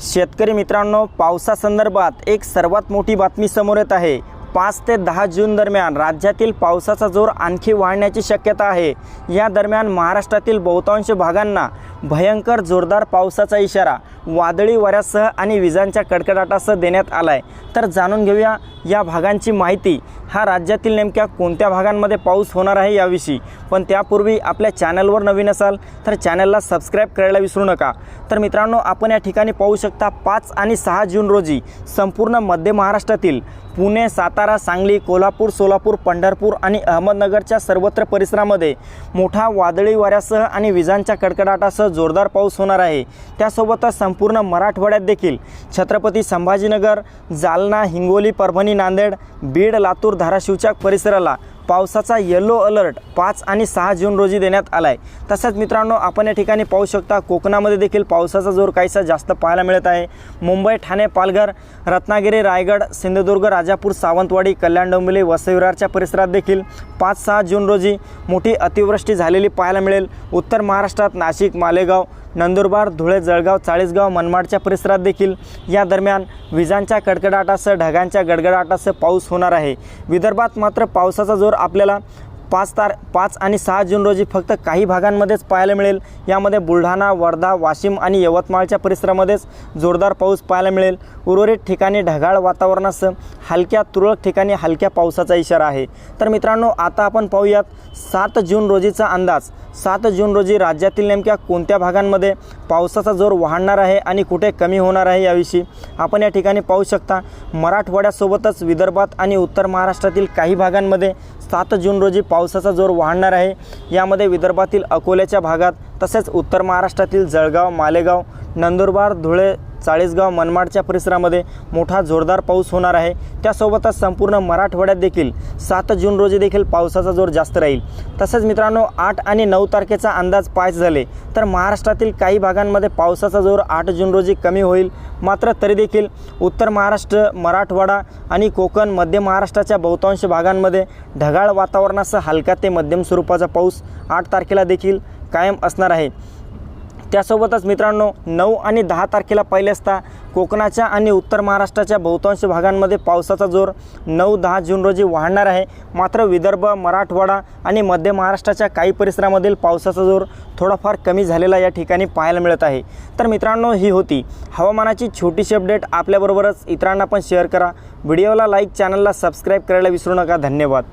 शेतकरी मित्रांनो पावसासंदर्भात एक सर्वात मोठी बातमी समोर येत आहे. पाच ते दहा जून दरम्यान राज्यातील पावसाचा जोर आणखी वाढण्याची शक्यता आहे. या दरम्यान महाराष्ट्रातील बहुतांश भागांना भयंकर जोरदार पावसाचा इशारा वादळी वाऱ्यासह आणि विजांच्या कडकडाटासह देण्यात आला आहे तर जाणून घेऊया या भागांची माहिती. हा राज्यातील नेमक्या कोणत्या भागांमध्ये पाऊस होणार आहे याविषयी? पण त्यापूर्वी आपल्या चॅनलवर नवीन असाल तर चॅनलला सबस्क्राईब करायला विसरू नका. तर मित्रांनो आपण या ठिकाणी पाहू शकता पाच आणि सहा जून रोजी संपूर्ण मध्य महाराष्ट्रातील पुणे सातारा सांगली कोल्हापूर सोलापूर पंढरपूर आणि अहमदनगरच्या सर्वत्र परिसरामध्ये मोठा वादळी वाऱ्यासह आणि विजांच्या कडकडाटासह जोरदार पाऊस होणार आहे. त्यासोबतच संपूर्ण मराठवाड्यात देखील छत्रपती संभाजीनगर जालना हिंगोली परभणी नांदेड बीड लातूर धाराशिवच्या परिसराला पावसाचा येलो अलर्ट पाच आणि सहा जून रोजी देण्यात आला आहे तसंच मित्रांनो आपण या ठिकाणी पाहू शकता कोकणामध्ये देखील पावसाचा जोर काहीसा जास्त पाहायला मिळत आहे. मुंबई ठाणे पालघर रत्नागिरी रायगड सिंधुदुर्ग राजापूर सावंतवाडी कल्याण डोंबिवली वसविरारच्या परिसरात देखील पाच सहा जून रोजी मोठी अतिवृष्टी झालेली पाहायला मिळेल. उत्तर महाराष्ट्रात नाशिक मालेगाव नंदुरबार धुळे जळगाव चाळीसगाव मनमाडच्या परिसरात देखील या दरम्यान विजांच्या कडकडाटासह ढगांच्या गडगडाटासह पाऊस होणार आहे. विदर्भात मात्र पावसाचा जोर आपल्याला पाच तार पाच आणि सहा जून रोजी फक्त काही भागांमध्येच पाहायला मिळेल. यामध्ये बुलढाणा वर्धा वाशिम आणि यवतमाळच्या परिसरामध्येच जोरदार पाऊस पाहायला मिळेल. उर्वरित ठिकाणी ढगाळ वातावरणासह हलक्या तुरळक ठिकाणी हलक्या पावसाचा इशारा आहे. तर मित्रांनो आता आपण पाहूयात सात जून रोजीचा अंदाज. सात जून रोजी राज्यातील नेमक्या कोणत्या भागांमध्ये पावसाचा जोर वाढणार आहे आणि कुठे कमी होणार आहे याविषयी आपण या ठिकाणी पाहू शकता. मराठवाड्यासोबतच विदर्भात आणि उत्तर महाराष्ट्रातील काही भागांमध्ये सात जून रोजी पावसाचा जोर वाढणार आहे. यामध्ये विदर्भातील अकोल्याच्या भागात तसेच उत्तर महाराष्ट्रातील जळगाव मालेगाव नंदुरबार धुळे चाळीसगाव मनमाडच्या परिसरामध्ये मोठा जोरदार पाऊस होणार आहे. त्यासोबतच संपूर्ण मराठवाड्यात देखील सात जून रोजी देखील पावसाचा जोर जास्त राहील. तसंच मित्रांनो आठ आणि नऊ तारखेचा अंदाज पाच झाले तर महाराष्ट्रातील काही भागांमध्ये पावसाचा जोर आठ जून रोजी कमी होईल. मात्र तरी देखील उत्तर महाराष्ट्र मराठवाडा आणि कोकण मध्य महाराष्ट्राच्या बहुतांश भागांमध्ये ढगाळ वातावरणासह हलका ते मध्यम स्वरूपाचा पाऊस आठ तारखेला देखील कायम असणार आहे. त्यासोबतच मित्रांनो नऊ आणि दहा तारखेला पाहिले असता कोकणाच्या आणि उत्तर महाराष्ट्राच्या बहुतांश भागांमध्ये पावसाचा जोर नऊ दहा जून रोजी वाढणार आहे. मात्र विदर्भ मराठवाडा आणि मध्य महाराष्ट्राच्या काही परिसरामधील पावसाचा जोर थोडाफार कमी झालेला या ठिकाणी पाहायला मिळत आहे. तर मित्रांनो ही होती हवामानाची छोटीशी अपडेट. आपल्याबरोबरच इतरांना पण शेअर करा. व्हिडिओला लाईक चॅनलला सबस्क्राईब करायला विसरू नका. धन्यवाद.